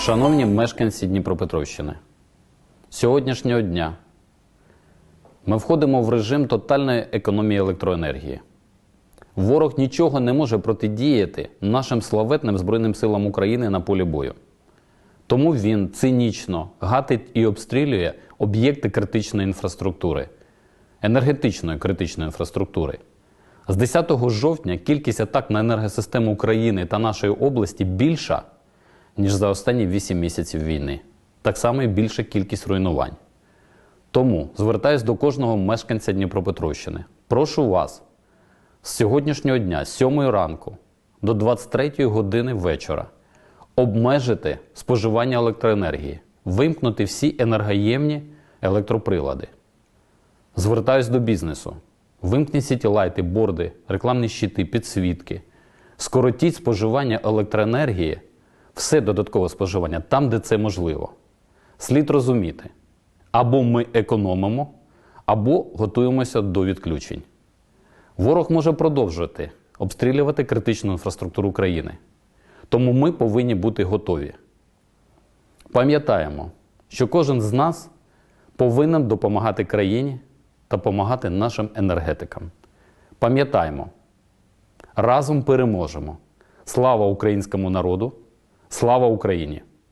Шановні мешканці Дніпропетровщини, сьогоднішнього дня ми входимо в режим тотальної економії електроенергії. Ворог нічого не може протидіяти нашим славетним Збройним силам України на полі бою. Тому він цинічно гатить і обстрілює об'єкти критичної інфраструктури, енергетичної критичної інфраструктури. З 10 жовтня кількість атак на енергосистему України та нашої області більша, ніж за останні 8 місяців війни. Так само і більша кількість руйнувань. Тому звертаюсь до кожного мешканця Дніпропетровщини. Прошу вас з сьогоднішнього дня, з 7 ранку до 23 години вечора, обмежити споживання електроенергії, вимкнути всі енергоємні електроприлади. Звертаюсь до бізнесу. Вимкніть сітілайти, борди, рекламні щити, підсвітки. Скоротіть споживання електроенергії, все додаткове споживання там, де це можливо. Слід розуміти, або ми економимо, або готуємося до відключень. Ворог може продовжувати обстрілювати критичну інфраструктуру країни. Тому ми повинні бути готові. Пам'ятаємо, що кожен з нас повинен допомагати країні та допомагати нашим енергетикам. Пам'ятаємо, разом переможемо. Слава українському народу! Слава Україні!